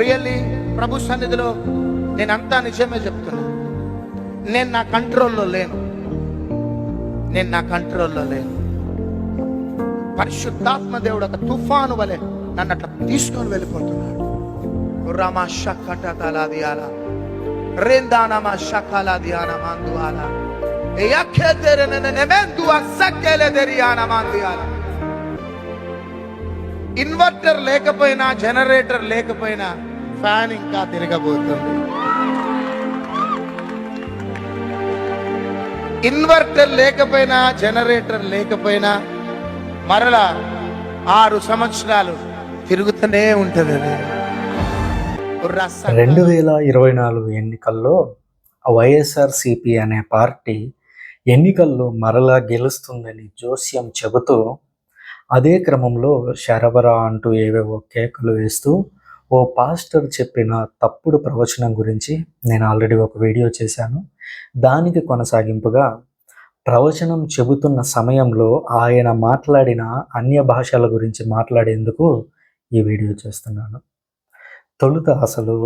Really ప్రభు సన్నిధిలో నేనంతా నిజమే చెప్తున్నా. నేను నా కంట్రోల్లో లేను. నేను నా కంట్రోల్లో లేను. పరిశుద్ధాత్మ దేవుడు ఒక తుఫాను వలె నన్ను అట్లా తీసుకొని వెళ్ళిపోతున్నాడు. రామా షక్కట తలాదియాల రెందానమా షకాల దియాన మందువాల. ఎయఖెదెరె ఇన్వర్టర్ లేకపోయినా జనరేటర్ లేకపోయినా ఫ్యాన్ ఇంకా తిరగబోతుంది. ఇన్వర్టర్ లేకపోయినా జనరేటర్ లేకపోయినా మరలా ఆరు సంవత్సరాలు తిరుగుతూనే ఉంటుంది అది. రెండు వేల ఇరవై నాలుగు ఎన్నికల్లో వైఎస్ఆర్సిపి అనే పార్టీ ఎన్నికల్లో మరలా గెలుస్తుందని జోస్యం చెబుతూ అదే క్రమంలో శరబరా అంటూ ఏవేవో కేకలు వేస్తూ ఓ పాస్టర్ చెప్పిన తప్పుడు ప్రవచనం గురించి నేను ఆల్రెడీ ఒక వీడియో చేశాను. దానికి కొనసాగింపుగా ప్రవచనం చెబుతున్న సమయంలో ఆయన మాట్లాడిన అన్య భాషల గురించి మాట్లాడేందుకు ఈ వీడియో చేస్తున్నాను. తొలుత అసలు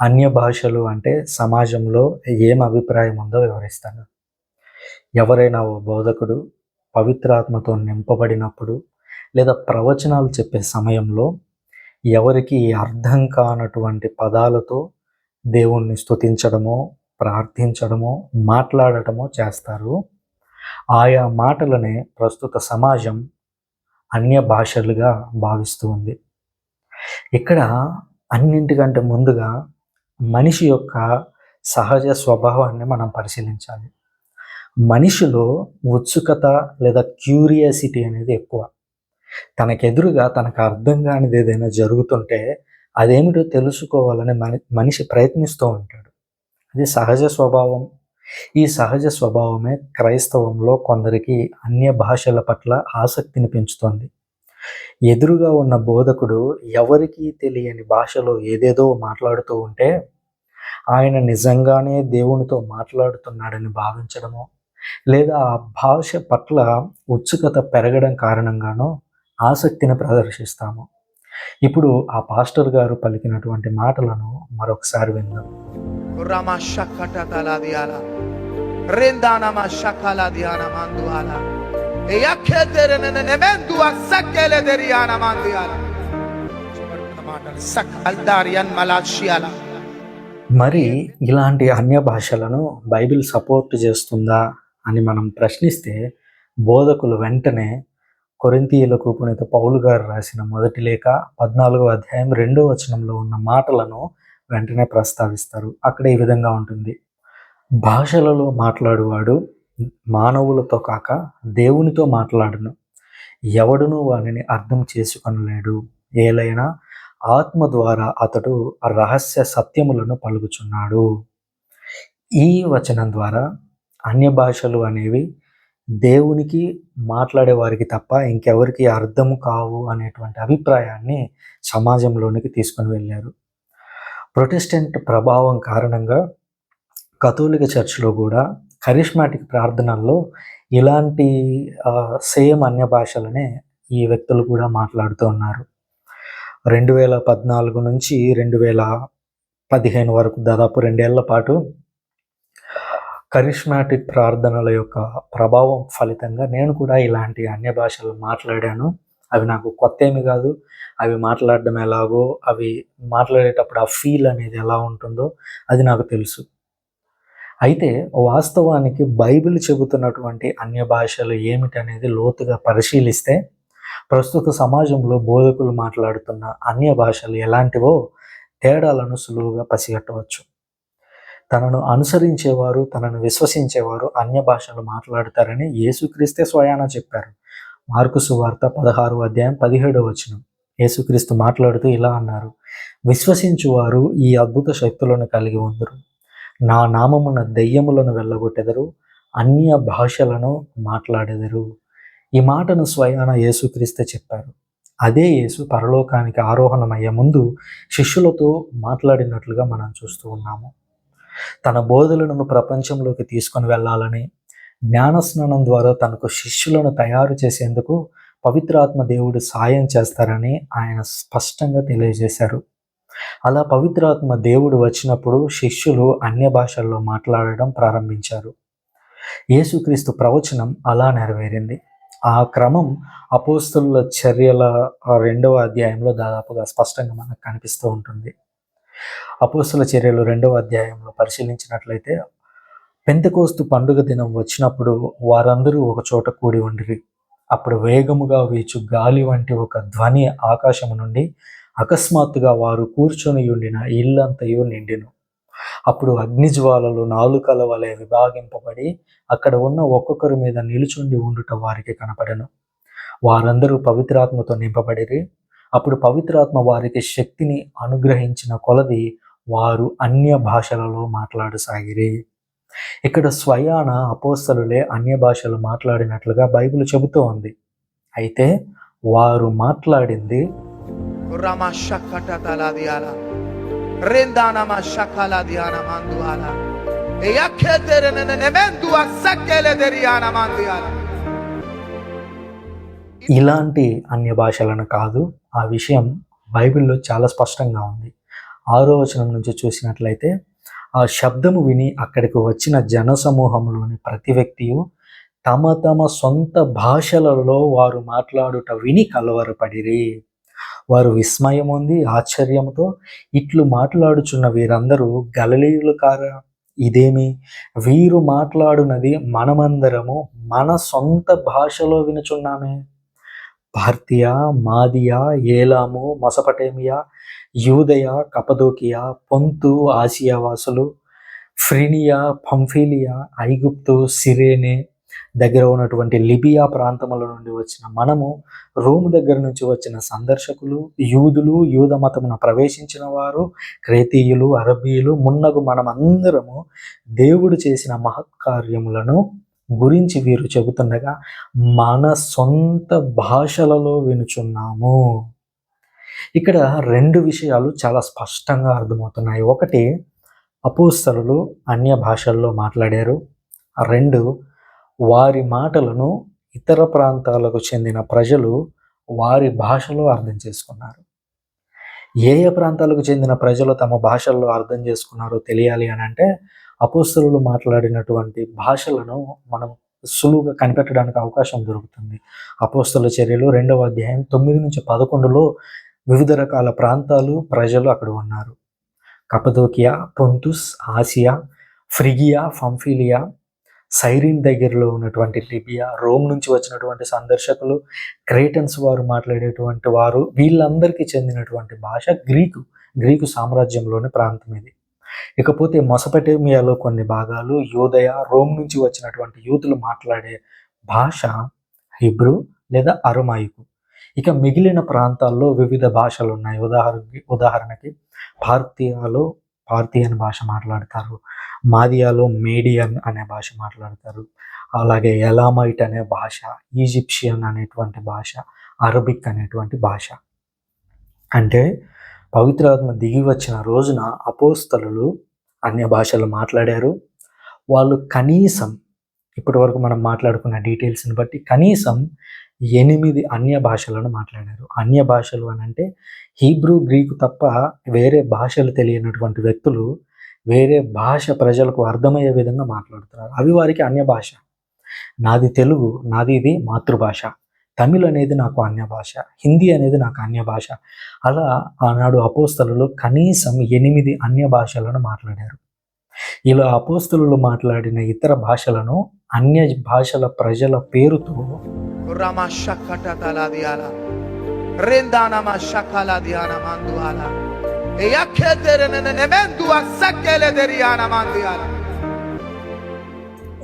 అన్య భాషలు అంటే సమాజంలో ఏం అభిప్రాయం ఉందో వివరిస్తాను. ఎవరైనా ఓ బోధకుడు పవిత్రాత్మతో నింపబడినప్పుడు లేదా ప్రవచనాలు చెప్పే సమయంలో ఎవరికి అర్థం కానటువంటి పదాలతో దేవుణ్ణి స్తుతించడమో ప్రార్థించడమో మాట్లాడటమో చేస్తారు. ఆయా మాటలనే ప్రస్తుత సమాజం అన్య భాషలుగా భావిస్తూ ఉంది. ఇక్కడ అన్నింటికంటే ముందుగా మనిషి యొక్క సహజ స్వభావాన్ని మనం పరిశీలించాలి. మనిషిలో ఉత్సుకత లేదా క్యూరియాసిటీ అనేది ఎక్కువ. తనకెదురుగా తనకు అర్థం కానిది ఏదైనా జరుగుతుంటే అదేమిటో తెలుసుకోవాలని మని మనిషి ప్రయత్నిస్తూ ఉంటాడు. అది సహజ స్వభావం. ఈ సహజ స్వభావమే క్రైస్తవంలో కొందరికి అన్య భాషల పట్ల ఆసక్తిని పెంచుతోంది. ఎదురుగా ఉన్న బోధకుడు ఎవరికీ తెలియని భాషలో ఏదేదో మాట్లాడుతూ ఉంటే ఆయన నిజంగానే దేవునితో మాట్లాడుతున్నాడని భావించడమో లేదా ఆ భాష పట్ల ఉత్సుకత పెరగడం కారణంగానో ఆసక్తిని ప్రదర్శిస్తాము. ఇప్పుడు ఆ పాస్టర్ గారు పలికినటువంటి మాటలను మరొకసారి విందాం. మరి ఇలాంటి అన్య భాషలను బైబిల్ సపోర్ట్ చేస్తుందా అని మనం ప్రశ్నిస్తే బోధకులు వెంటనే కొరింతీయులకు పునీత పౌలు గారు రాసిన మొదటి లేఖ పద్నాలుగో అధ్యాయం రెండో వచనంలో ఉన్న మాటలను వెంటనే ప్రస్తావిస్తారు. అక్కడ ఈ విధంగా ఉంటుంది. భాషలలో మాట్లాడువాడు మానవులతో కాక దేవునితో మాట్లాడను. ఎవడునూ వానిని అర్థం చేసుకొనలేడు. ఏలైనా ఆత్మ ద్వారా అతడు రహస్య సత్యములను పలుకుచున్నాడు. ఈ వచనం ద్వారా అన్య భాషలు అనేవి దేవునికి మాట్లాడే వారికి తప్ప ఇంకెవరికి అర్థం కావు అనేటువంటి అభిప్రాయాన్ని సమాజంలోనికి తీసుకుని వెళ్ళారు. ప్రొటెస్టెంట్ ప్రభావం కారణంగా కథోలిక చర్చ్లో కూడా కరిష్మాటిక్ ప్రార్థనల్లో ఇలాంటి సేమ్ అన్య భాషలనే ఈ వ్యక్తులు కూడా మాట్లాడుతూ ఉన్నారు. రెండు వేల పద్నాలుగు నుంచి రెండు వేల పదిహేను వరకు దాదాపు రెండేళ్ళ పాటు కరిష్మాటిక్ ప్రార్థనల యొక్క ప్రభావం ఫలితంగా నేను కూడా ఇలాంటి అన్య భాషలు మాట్లాడాను. అవి నాకు కొత్త ఏమి కాదు. అవి మాట్లాడడం ఎలాగో అవి మాట్లాడేటప్పుడు ఆ ఫీల్ అనేది ఎలా ఉంటుందో అది నాకు తెలుసు. అయితే వాస్తవానికి బైబిల్ చెబుతున్నటువంటి అన్య భాషలు ఏమిటనేది లోతుగా పరిశీలిస్తే ప్రస్తుత సమాజంలో బోధకులు మాట్లాడుతున్న అన్య భాషలు ఎలాంటివో తేడాలను సులువుగా పసిగట్టవచ్చు. తనను అనుసరించేవారు తనను విశ్వసించేవారు అన్య భాషలు మాట్లాడతారని యేసుక్రీస్తే స్వయాన చెప్పారు. మార్కు సువార్త పదహారు అధ్యాయం పదిహేడవ వచనం. యేసుక్రీస్తు మాట్లాడుతూ ఇలా అన్నారు విశ్వసించువారు ఈ అద్భుత శక్తులను కలిగి ఉందరు. నా నామమున దెయ్యములను వెళ్ళగొట్టెదరు అన్య భాషలను మాట్లాడెదరు. ఈ మాటను స్వయాన యేసుక్రీస్తే చెప్పారు. అదే యేసు పరలోకానికి ఆరోహణమయ్యే ముందు శిష్యులతో మాట్లాడినట్లుగా మనం చూస్తూ ఉన్నాము. తన బోధలను ప్రపంచంలోకి తీసుకొని వెళ్ళాలని జ్ఞానస్నానం ద్వారా తనకు శిష్యులను తయారు చేసేందుకు పవిత్రాత్మ దేవుడు సాయం చేస్తారని ఆయన స్పష్టంగా తెలియజేశారు. అలా పవిత్రాత్మ దేవుడు వచ్చినప్పుడు శిష్యులు అన్య భాషల్లో మాట్లాడడం ప్రారంభించారు. యేసుక్రీస్తు ప్రవచనం అలా నెరవేరింది. ఆ క్రమం అపోస్తుల చర్యల రెండవ అధ్యాయంలో దాదాపుగా స్పష్టంగా మనకు కనిపిస్తూ ఉంటుంది. అపోస్తుల చర్యలు రెండవ అధ్యాయంలో పరిశీలించినట్లయితే పెంతకోస్తు పండుగ దినం వచ్చినప్పుడు వారందరూ ఒక చోట కూడి ఉండిరి. అప్పుడు వేగముగా వీచు గాలి వంటి ఒక ధ్వని ఆకాశము నుండి అకస్మాత్తుగా వారు కూర్చొని ఉండిన ఇల్లంతయు నిండెను. అప్పుడు అగ్నిజ్వాలలు నాలుకల వలె విభాగింపబడి అక్కడ ఉన్న ఒక్కొక్కరి మీద నిలుచుండి ఉండుట వారికి కనపడను. వారందరూ పవిత్రాత్మతో నింపబడిరి. అప్పుడు పవిత్రాత్మ వారికి శక్తిని అనుగ్రహించిన కొలది వారు అన్య భాషలలో మాట్లాడసాగిరి ఇక్కడ స్వయాన అపోస్తలులే అన్య భాషలు మాట్లాడినట్లుగా బైబిల్ చెబుతూ ఉంది అయితే వారు మాట్లాడింది. ఇలాంటి అన్య భాషలను కాదు ఆ విషయం బైబిల్లో చాలా స్పష్టంగా ఉంది. ఆరో వచనం నుంచి చూసినట్లయితే ఆ శబ్దము విని అక్కడికి వచ్చిన జనసమూహంలోని ప్రతి వ్యక్తియు తమ తమ సొంత భాషలలో వారు మాట్లాడుట విని కలవరపడిరి. వారు విస్మయం ఉంది ఆశ్చర్యంతో ఇట్లు మాట్లాడుచున్న వీరందరూ గలలీయులు కారా? ఇదేమి? వీరు మాట్లాడునది మనమందరము మన సొంత భాషలో వినుచున్నామే. పార్థియా మాదియా ఏలాము మొసపటేమియా యూదయ కపదోకియా పొంతు ఆసియా వాసులు ఫ్రినియా పంఫీలియా ఐగుప్తు సిరేనే దగ్గర ఉన్నటువంటి లిబియా ప్రాంతముల నుండి వచ్చిన మనము రోమ్ దగ్గర నుంచి వచ్చిన సందర్శకులు యూదులు యూద మతమున ప్రవేశించిన వారు క్రేతీయులు అరబీయులు మున్నగు మనమందరము దేవుడు చేసిన మహత్కార్యములను గురించి వీరు చెబుతుండగా మన సొంత భాషలలో వినుచున్నాము. ఇక్కడ రెండు విషయాలు చాలా స్పష్టంగా అర్థమవుతున్నాయి. ఒకటి అపోస్తలు అన్య భాషల్లో మాట్లాడారు. రెండు వారి మాటలను ఇతర ప్రాంతాలకు చెందిన ప్రజలు వారి భాషలో అర్థం చేసుకున్నారు. ఏ ఏ ప్రాంతాలకు చెందిన ప్రజలు తమ భాషల్లో అర్థం చేసుకున్నారో తెలియాలి అని అంటే అపోస్తలు మాట్లాడినటువంటి భాషలను మనం సులువుగా కనిపెట్టడానికి అవకాశం దొరుకుతుంది. అపోస్తల చర్యలు రెండవ అధ్యాయం తొమ్మిది నుంచి పదకొండులో వివిధ రకాల ప్రాంతాలు ప్రజలు అక్కడ ఉన్నారు. కపదోకియా పొంతుస్ ఆసియా ఫ్రిగియా ఫంఫీలియా సైరిన్ దగ్గరలో ఉన్నటువంటి లిబియా రోమ్ నుంచి వచ్చినటువంటి సందర్శకులు క్రేటన్స్ వారు మాట్లాడేటువంటి వారు వీళ్ళందరికీ చెందినటువంటి భాష గ్రీకు గ్రీకు సామ్రాజ్యంలోని ప్రాంతం ఇది. ఇకపోతే మొసపెటేమియాలో కొన్ని భాగాలు యోదయ రోమ్ నుంచి వచ్చినటువంటి యూతులు మాట్లాడే భాష హిబ్రూ లేదా అరుమాయికు. ఇక మిగిలిన ప్రాంతాల్లో వివిధ భాషలు ఉన్నాయి. ఉదాహరణకి ఉదాహరణకి భారతీయాలో భారతీయన్ భాష మాట్లాడతారు. మాదియాలో మేడియన్ అనే భాష మాట్లాడతారు. అలాగే ఎలామైట్ అనే భాష ఈజిప్షియన్ అనేటువంటి భాష అరబిక్ అనేటువంటి భాష. అంటే పవిత్రాత్మ దిగి వచ్చిన రోజున అపోస్తలు అన్య భాషలు మాట్లాడారు. వాళ్ళు కనీసం ఇప్పటి వరకు మనం మాట్లాడుకున్న డీటెయిల్స్ని బట్టి కనీసం ఎనిమిది అన్య భాషలను మాట్లాడారు. అన్య భాషలు అని అంటే హీబ్రూ గ్రీకు తప్ప వేరే భాషలు తెలియనటువంటి వ్యక్తులు వేరే భాష ప్రజలకు అర్థమయ్యే విధంగా మాట్లాడుతున్నారు. అవి వారికి అన్య భాష. నాది తెలుగు నాది ఇది మాతృభాష. తమిళ్ అనేది నాకు అన్య భాష హిందీ అనేది నాకు అన్య భాష. అలా ఆనాడు అపోస్తలు కనీసం ఎనిమిది అన్య భాషలను మాట్లాడారు. ఇలా అపోస్తలు మాట్లాడిన ఇతర భాషలను అన్య భాషల ప్రజల పేరుతో.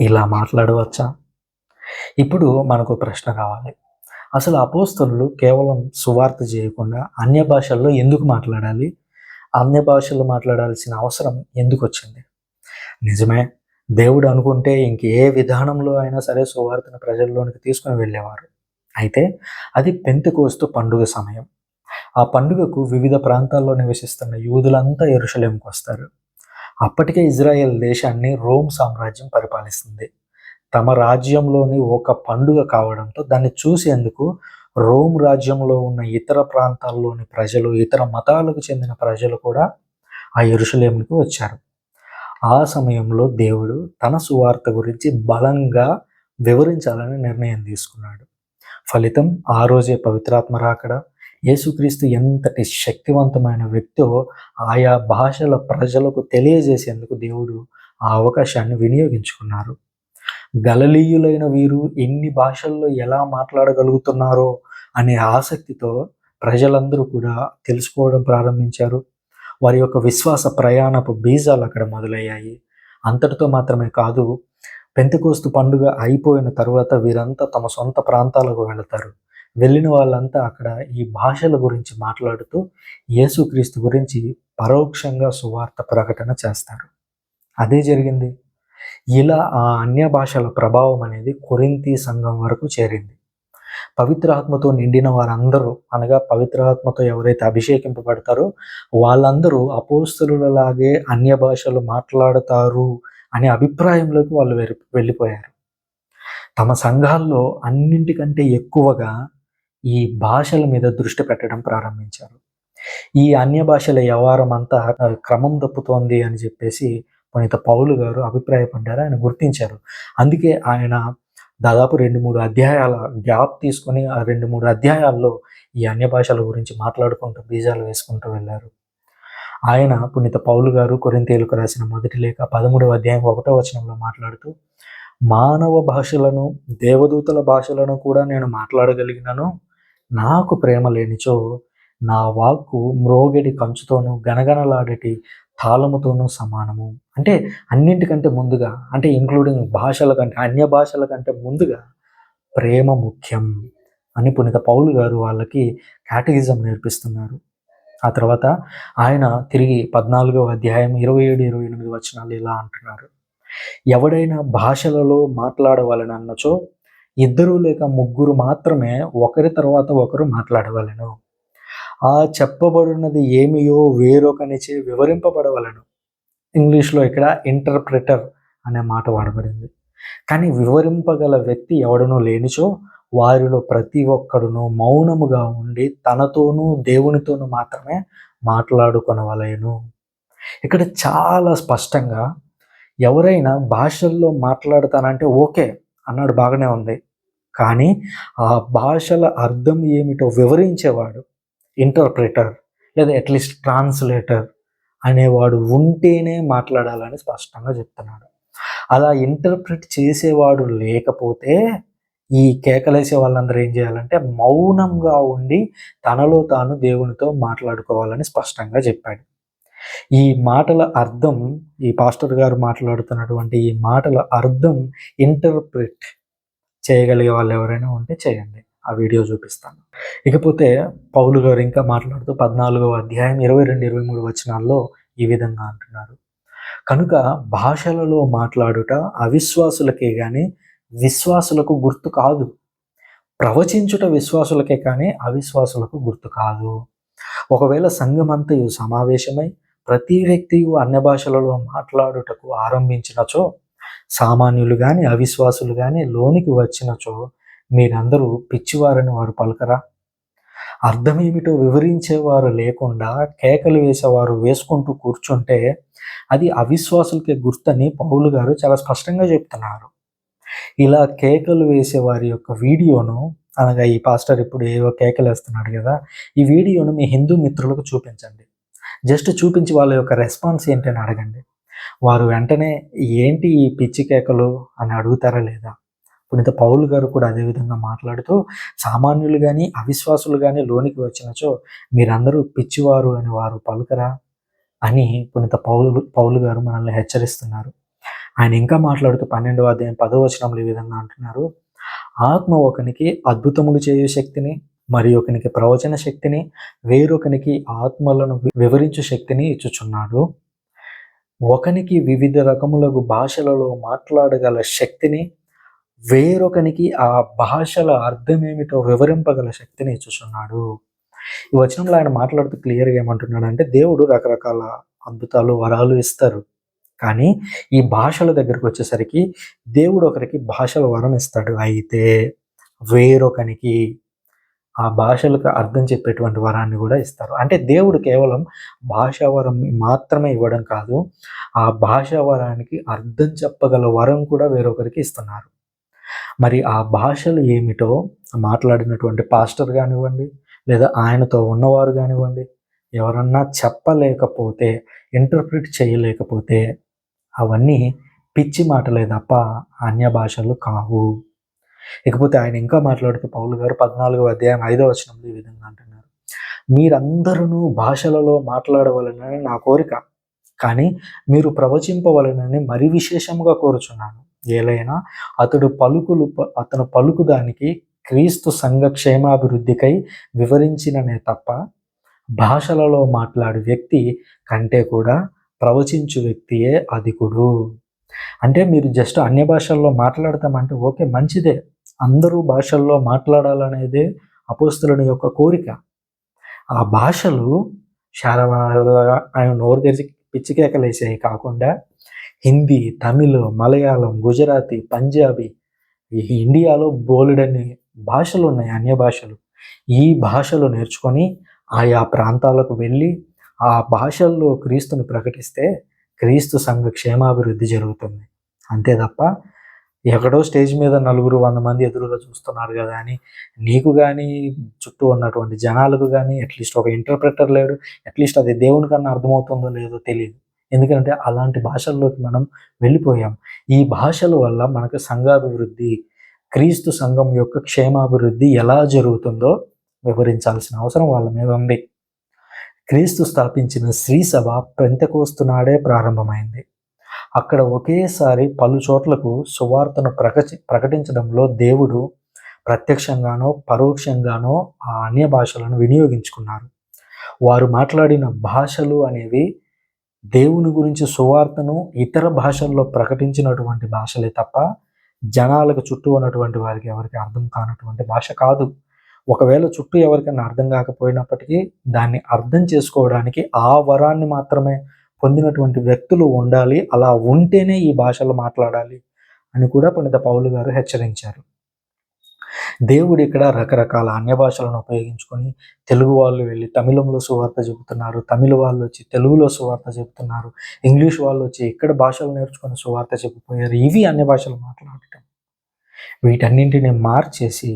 ఇలా మాట్లాడవచ్చా? ఇప్పుడు మనకు ప్రశ్న కావాలి అసలు అపోస్తలు కేవలం సువార్త చేయకుండా అన్య భాషల్లో ఎందుకు మాట్లాడాలి? అన్య భాషల్లో మాట్లాడాల్సిన అవసరం ఎందుకు వచ్చింది నిజమే దేవుడు అనుకుంటే ఇంక ఏ విధానంలో అయినా సరే సువార్తను ప్రజల్లోనికి తీసుకుని వెళ్ళేవారు. అయితే అది పెంతెకోస్తు పండుగ సమయం. ఆ పండుగకు వివిధ ప్రాంతాల్లో నివసిస్తున్న యూదులంతా ఎరుషలేంకి వస్తారు. అప్పటికే ఇజ్రాయెల్ దేశాన్ని రోమ్ సామ్రాజ్యం పరిపాలిస్తుంది. తమ రాజ్యంలోని ఒక పండుగ కావడంతో దాన్ని చూసేందుకు రోమ్ రాజ్యంలో ఉన్న ఇతర ప్రాంతాల్లోని ప్రజలు ఇతర మతాలకు చెందిన ప్రజలు కూడా ఆ ఎరుషలేమునికి వచ్చారు. ఆ సమయంలో దేవుడు తన సువార్త గురించి బలంగా వివరించాలని నిర్ణయం తీసుకున్నాడు. ఫలితం ఆ రోజే పవిత్రాత్మ రాకడ. యేసుక్రీస్తు ఎంతటి శక్తివంతమైన వ్యక్తో ఆయా భాషల ప్రజలకు తెలియజేసేందుకు దేవుడు ఆ అవకాశాన్ని వినియోగించుకున్నారు. గలలీయులైన వీరు ఎన్ని భాషల్లో ఎలా మాట్లాడగలుగుతున్నారో అనే ఆసక్తితో ప్రజలందరూ కూడా తెలుసుకోవడం ప్రారంభించారు. వారి యొక్క విశ్వాస ప్రయాణపు బీజాలు అక్కడ మొదలయ్యాయి. అంతటితో మాత్రమే కాదు పెంతకోస్తు పండుగ అయిపోయిన తర్వాత వీరంతా తమ సొంత ప్రాంతాలకు వెళతారు. వెళ్ళిన వాళ్ళంతా అక్కడ ఈ భాషల గురించి మాట్లాడుతూ యేసుక్రీస్తు గురించి పరోక్షంగా సువార్త ప్రకటన చేస్తారు. అదే జరిగింది. ఇలా ఆ అన్య భాషల ప్రభావం అనేది కొరింతి సంఘం వరకు చేరింది. పవిత్రాత్మతో నిండిన వారందరూ అనగా పవిత్రాత్మతో ఎవరైతే అభిషేకింపబడతారో వాళ్ళందరూ అపోస్తులలాగే అన్య భాషలు మాట్లాడతారు అనే అభిప్రాయంలోకి వాళ్ళు వెళ్ళి వెళ్ళిపోయారు. తమ సంఘాల్లో అన్నింటికంటే ఎక్కువగా ఈ భాషల మీద దృష్టి పెట్టడం ప్రారంభించారు. ఈ అన్య భాషల వ్యవహారం అంతా క్రమం తప్పుతోంది అని చెప్పేసి పునీత పౌలు గారు అభిప్రాయపడ్డారు ఆయన గుర్తించారు. అందుకే ఆయన దాదాపు రెండు మూడు అధ్యాయాల గ్యాప్ తీసుకొని ఆ రెండు మూడు అధ్యాయాల్లో ఈ అన్య భాషల గురించి మాట్లాడుకుంటూ బీజాలు వేసుకుంటూ వెళ్ళారు. ఆయన పునీత పౌలు గారు కొరింతేలకు రాసిన మొదటి లేఖ పదమూడవ అధ్యాయం ఒకటో వచనంలో మాట్లాడుతూ మానవ భాషలను దేవదూతల భాషలను కూడా నేను మాట్లాడగలిగినను. నాకు ప్రేమ లేనిచో నా వాక్కు మ్రోగెడి కంచుతోనూ గనగనలాడేటి తాళముతోనూ సమానము. అంటే అన్నింటికంటే ముందుగా అంటే ఇంక్లూడింగ్ భాషల కంటే అన్య భాషల కంటే ముందుగా ప్రేమ ముఖ్యం అని పునీత పౌలు గారు వాళ్ళకి క్యాటగిజం నేర్పిస్తున్నారు. ఆ తర్వాత ఆయన తిరిగి పద్నాలుగవ అధ్యాయం ఇరవై ఏడు ఇరవై ఎనిమిది వచనాలు ఇలా అంటున్నారు. ఎవడైనా భాషలలో మాట్లాడవలనన్నచో ఇద్దరు లేక ముగ్గురు మాత్రమే ఒకరి తర్వాత ఒకరు మాట్లాడవలెను. ఆ చెప్పబడినది ఏమియో వేరొకనిచే వివరింపబడవలను. ఇంగ్లీష్లో ఇక్కడ ఇంటర్ప్రిటర్ అనే మాట వాడబడింది. కానీ వివరింపగల వ్యక్తి ఎవడనూ లేనిచో వారిలో ప్రతి ఒక్కడును మౌనముగా ఉండి తనతోనూ దేవునితోనూ మాత్రమే మాట్లాడుకొనవలేను. ఇక్కడ చాలా స్పష్టంగా ఎవరైనా భాషల్లో మాట్లాడతానంటే ఓకే అన్నాడు బాగానే ఉంది. కానీ ఆ భాషల అర్థం ఏమిటో వివరించేవాడు ఇంటర్ప్రిటర్ లేదా అట్లీస్ట్ ట్రాన్స్లేటర్ అనేవాడు ఉంటేనే మాట్లాడాలని స్పష్టంగా చెప్తున్నాడు. అలా ఇంటర్ప్రిట్ చేసేవాడు లేకపోతే ఈ కేకలేసే వాళ్ళందరూ ఏం చేయాలంటే మౌనంగా ఉండి తనలో తాను దేవునితో మాట్లాడుకోవాలని స్పష్టంగా చెప్పాడు. ఈ మాటల అర్థం ఈ పాస్టర్ గారు మాట్లాడుతున్నటువంటి ఈ మాటల అర్థం ఇంటర్ప్రిట్ చేయగలిగే వాళ్ళు ఎవరైనా ఉంటే చేయండి. ఆ వీడియో చూపిస్తాను. ఇకపోతే పౌలు గారు ఇంకా మాట్లాడుతూ పద్నాలుగవ అధ్యాయం ఇరవై రెండు ఇరవై మూడు వచనాల్లో ఈ విధంగా అంటున్నారు. కనుక భాషలలో మాట్లాడుట అవిశ్వాసులకే కానీ విశ్వాసులకు గుర్తు కాదు. ప్రవచించుట విశ్వాసులకే కానీ అవిశ్వాసులకు గుర్తు కాదు. ఒకవేళ సంఘమంతయు సమావేశమై ప్రతి వ్యక్తియు అన్య భాషలలో మాట్లాడుటకు ఆరంభించినచో సామాన్యులు కానీ అవిశ్వాసులు కానీ లోనికి వచ్చినచో మీరందరూ పిచ్చివారని వారు పలకరా? అర్థమేమిటో వివరించేవారు లేకుండా కేకలు వేసేవారు వేసుకుంటూ కూర్చుంటే అది అవిశ్వాసులకే గుర్తని పౌలు గారు చాలా స్పష్టంగా చెప్తున్నారు. ఇలా కేకలు వేసే వారి యొక్క వీడియోను అనగా ఈ పాస్టర్ ఇప్పుడు ఏవో కేకలు వేస్తున్నాడు కదా ఈ వీడియోను మీ హిందూ మిత్రులకు చూపించండి. జస్ట్ చూపించి వాళ్ళ యొక్క రెస్పాన్స్ ఏంటని అడగండి. వారు వెంటనే ఏంటి ఈ పిచ్చి కేకలు? అని అడుగుతారా లేదా? పునీత పౌలు గారు కూడా అదే విధంగా మాట్లాడుతూ సామాన్యులు కానీ అవిశ్వాసులు కానీ లోనికి వచ్చినచో మీరందరూ పిచ్చివారు అని వారు పలుకరా? అని పునీత పౌలు పౌలు గారు మనల్ని హెచ్చరిస్తున్నారు. ఆయన ఇంకా మాట్లాడుతూ పన్నెండవ అధ్యాయం పదో వచనంలో ఈ విధంగా అంటున్నారు ఆత్మ ఒకనికి అద్భుతములు చేయు శక్తిని మరి ఒకనికి ప్రవచన శక్తిని వేరొకనికి ఆత్మలను వివరించు శక్తిని ఇచ్చుచున్నాడు. ఒకనికి వివిధ రకములకు భాషలలో మాట్లాడగల శక్తిని వేరొకనికి ఆ భాషల అర్థమేమిటో వివరింపగల శక్తిని ఇచ్చుచున్నాడు. ఈ వచనంలో ఆయన మాట్లాడుతూ క్లియర్గా ఏమంటున్నాడు అంటే దేవుడు రకరకాల అద్భుతాలు వరాలు ఇస్తారు. కానీ ఈ భాషల దగ్గరకు వచ్చేసరికి దేవుడు ఒకరికి భాషల వరం ఇస్తాడు. అయితే వేరొకనికి ఆ భాషలకు అర్థం చెప్పేటువంటి వరాన్ని కూడా ఇస్తారు. అంటే దేవుడు కేవలం భాషా వరం మాత్రమే ఇవ్వడం కాదు ఆ భాషా వరానికి అర్థం చెప్పగల వరం కూడా వేరొకరికి ఇస్తున్నారు. మరి ఆ భాషలు ఏమిటో మాట్లాడినటువంటి పాస్టర్ కానివ్వండి లేదా ఆయనతో ఉన్నవారు కానివ్వండి ఎవరన్నా చెప్పలేకపోతే ఇంటర్ప్రిట్ చేయలేకపోతే అవన్నీ పిచ్చి మాటలే తప్ప అన్య భాషలు కావు. ఇకపోతే ఆయన ఇంకా మాట్లాడుతూ పౌలు గారు పద్నాలుగో అధ్యాయం ఐదో వచనంలో ఈ విధంగా అంటున్నారు. మీరందరూ భాషలలో మాట్లాడవలనని నా కోరిక కానీ మీరు ప్రవచింపవలనని మరి విశేషముగా కోరుచున్నాను. ఏలైనా అతడు పలుకులు అతను పలుకుదానికి క్రీస్తు సంఘ క్షేమాభివృద్ధికై వివరించిననే తప్ప భాషలలో మాట్లాడు వ్యక్తి కంటే కూడా ప్రవచించు వ్యక్తియే అధికుడు. అంటే మీరు జస్ట్ అన్య భాషల్లో మాట్లాడతామంటే ఓకే మంచిదే. అందరూ భాషల్లో మాట్లాడాలనేదే అపోస్తులని యొక్క కోరిక. ఆ భాషలు శారవాలుగా ఆయన నోరు తెరిచి పిచ్చికేకలేసాయి కాకుండా హిందీ తమిళ్ మలయాళం గుజరాతీ పంజాబీ ఇండియాలో బోలెడన్ని భాషలు ఉన్నాయి అన్య భాషలు. ఈ భాషలు నేర్చుకొని ఆయా ప్రాంతాలకు వెళ్ళి ఆ భాషల్లో క్రీస్తుని ప్రకటిస్తే క్రీస్తు సంఘ క్షేమాభివృద్ధి జరుగుతుంది. అంతే తప్ప ఎక్కడో స్టేజ్ మీద నలుగురు వంద మంది ఎదురుగా చూస్తున్నారు కదా అని నీకు కానీ చుట్టూ ఉన్నటువంటి జనాలకు కానీ అట్లీస్ట్ ఒక ఇంటర్ప్రిటర్ లేడు అట్లీస్ట్ అది దేవునికన్నా అర్థమవుతుందో లేదో తెలియదు. ఎందుకంటే అలాంటి భాషల్లోకి మనం వెళ్ళిపోయాం. ఈ భాషల వల్ల మనకు సంఘాభివృద్ధి క్రీస్తు సంఘం యొక్క క్షేమాభివృద్ధి ఎలా జరుగుతుందో వివరించాల్సిన అవసరం వాళ్ళ మీద ఉంది. క్రీస్తు స్థాపించిన శ్రీ సభ పెంతకోస్తున్నాడే ప్రారంభమైంది. అక్కడ ఒకేసారి పలు చోట్లకు సువార్తను ప్రకటి ప్రకటించడంలో దేవుడు ప్రత్యక్షంగానో పరోక్షంగానో ఆ అన్య భాషలను వినియోగించుకున్నారు. వారు మాట్లాడిన భాషలు అనేవి దేవుని గురించి సువార్తను ఇతర భాషల్లో ప్రకటించినటువంటి భాషలే తప్ప జనాలకు చుట్టూ ఉన్నటువంటి వారికి ఎవరికి అర్థం కానటువంటి భాష కాదు. ఒకవేళ చుట్టూ ఎవరికైనా అర్థం కాకపోయినప్పటికీ దాన్ని అర్థం చేసుకోవడానికి ఆ వరాన్ని మాత్రమే పొందినటువంటి వ్యక్తులు ఉండాలి. అలా ఉంటేనే ఈ భాషలు మాట్లాడాలి అని కూడా పండిత పౌలు గారు హెచ్చరించారు. దేవుడు ఇక్కడ రకరకాల అన్య భాషలను ఉపయోగించుకొని తెలుగు వాళ్ళు వెళ్ళి తమిళంలో సువార్త చెబుతున్నారు తమిళ వాళ్ళు వచ్చి తెలుగులో సువార్త చెబుతున్నారు ఇంగ్లీష్ వాళ్ళు వచ్చి ఇక్కడ భాషలు నేర్చుకుని సువార్త చెప్పిపోయారు ఇవి అన్య భాషలు మాట్లాడటం. వీటన్నింటిని మార్చేసి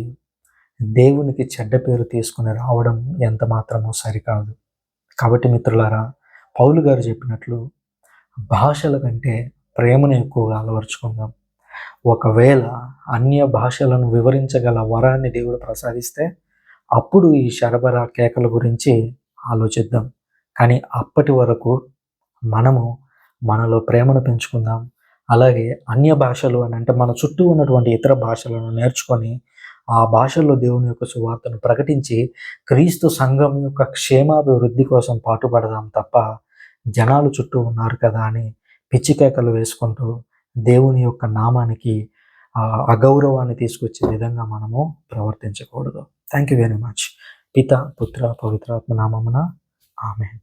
దేవునికి చెడ్డ పేరు తీసుకుని రావడం ఎంత మాత్రమో సరికాదు. కాబట్టి మిత్రులారా పౌలు గారు చెప్పినట్లు భాషల కంటే ప్రేమను ఎక్కువగా అలవరుచుకుందాం. ఒకవేళ అన్య భాషలను వివరించగల వరాన్ని దేవుడు ప్రసాదిస్తే అప్పుడు ఈ శరబరా కేకల గురించి ఆలోచిద్దాం. కానీ అప్పటి వరకు మనము మనలో ప్రేమను పెంచుకుందాం. అలాగే అన్య భాషలు అని అంటే మన చుట్టూ ఉన్నటువంటి ఇతర భాషలను నేర్చుకొని ఆ భాషల్లో దేవుని యొక్క సువార్తను ప్రకటించి క్రీస్తు సంఘం యొక్క క్షేమాభివృద్ధి కోసం పాటుపడదాం తప్ప జనాలు చుట్టూ ఉన్నారు కదా అని పిచ్చికేకలు వేసుకుంటూ దేవుని యొక్క నామానికి అగౌరవాన్ని తీసుకొచ్చే విధంగా మనము ప్రవర్తించకూడదు. థ్యాంక్ యూ వెరీ మచ్ పిత పుత్ర పవిత్రాత్మ నామమున ఆమె